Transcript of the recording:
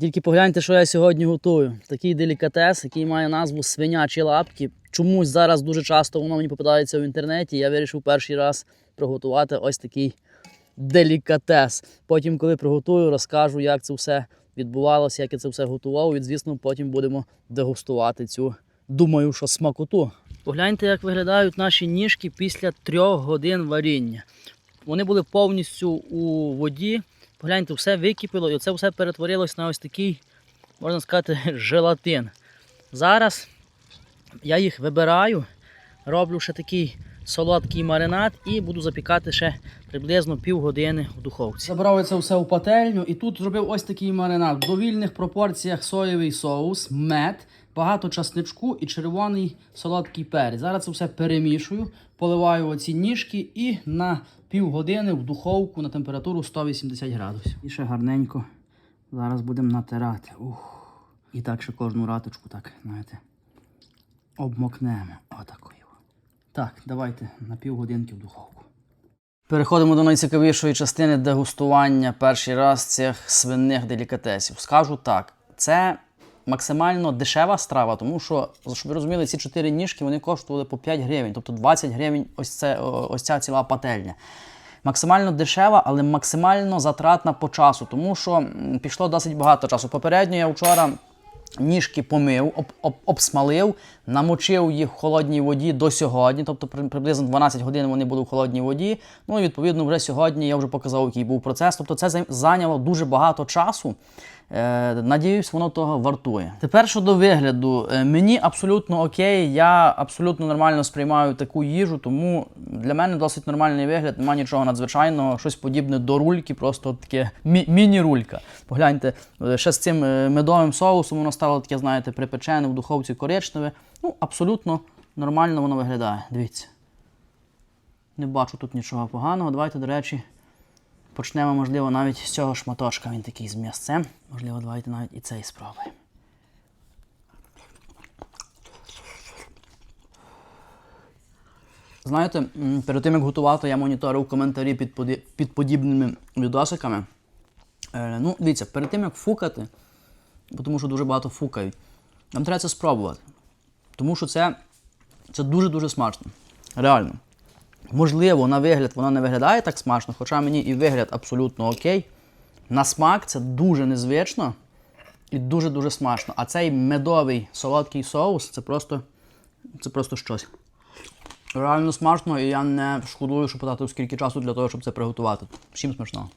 Тільки погляньте, що я сьогодні готую. Такий делікатес, який має назву свинячі лапки. Чомусь зараз дуже часто воно мені попадається в інтернеті. Я вирішив перший раз приготувати ось такий делікатес. Потім, коли приготую, розкажу, як це все відбувалося, як я це все готував. І, звісно, потім будемо дегустувати цю, думаю, що смакоту. Погляньте, як виглядають наші ніжки після трьох годин варіння. Вони були повністю у воді. Погляньте, все википіло, і це все перетворилось на ось такий, можна сказати, желатин. Зараз я їх вибираю, роблю ще такий солодкий маринад і буду запікати ще приблизно півгодини в духовці. Забрав це все в пательню і тут зробив ось такий маринад. В довільних пропорціях соєвий соус, мед, багато часничку і червоний солодкий перець. Зараз це все перемішую, поливаю оці ніжки і на півгодини в духовку на температуру 180 градусів. І ще гарненько зараз будемо натирати. Ух. І так ще кожну раточку, так, знаєте, обмокнемо. Отакою. Так, давайте на півгодинки в духовку. Переходимо до найцікавішої частини дегустування перший раз цих свинних делікатесів. Скажу так, це максимально дешева страва, тому що, щоб ви розуміли, ці чотири ніжки вони коштували по 5 гривень, тобто 20 гривень ось, це, ось ця ціла пательня. Максимально дешева, але максимально затратна по часу, тому що пішло досить багато часу. Попередньо я вчора ніжки помив, об, об, обсмалив, намочив їх в холодній воді до сьогодні, тобто при- приблизно 12 годин вони були в холодній воді. Ну і відповідно вже сьогодні я вже показав, який був процес. Тобто це зайняло дуже багато часу. Е, надіюсь, воно того вартує. Тепер щодо вигляду, Е, мені абсолютно окей, я абсолютно нормально сприймаю таку їжу, тому для мене досить нормальний вигляд, немає нічого надзвичайного, щось подібне до рульки, просто таке мі- міні-рулька. Погляньте, е, ще з цим медовим соусом воно стало таке, знаєте, припечене в духовці коричневе. Ну, абсолютно нормально воно виглядає. Дивіться. Не бачу тут нічого поганого. Давайте, до речі, почнемо, можливо, навіть з цього шматочка. Він такий з м'ясцем. Можливо, давайте навіть і цей спробуємо. Знаєте, перед тим як готувати, я моніторив коментарі під, поді- під подібними відосиками. Е, ну, дивіться, перед тим як фукати, тому що дуже багато фукають, нам треба це спробувати. Тому що це, це дуже-дуже смачно. Реально. Можливо, на вигляд воно не виглядає так смачно, хоча мені і вигляд абсолютно окей. На смак це дуже незвично і дуже-дуже смачно. А цей медовий солодкий соус це просто, це просто щось. Реально смачно, і я не шкодую, що потратив скільки часу для того, щоб це приготувати. Всім смачного.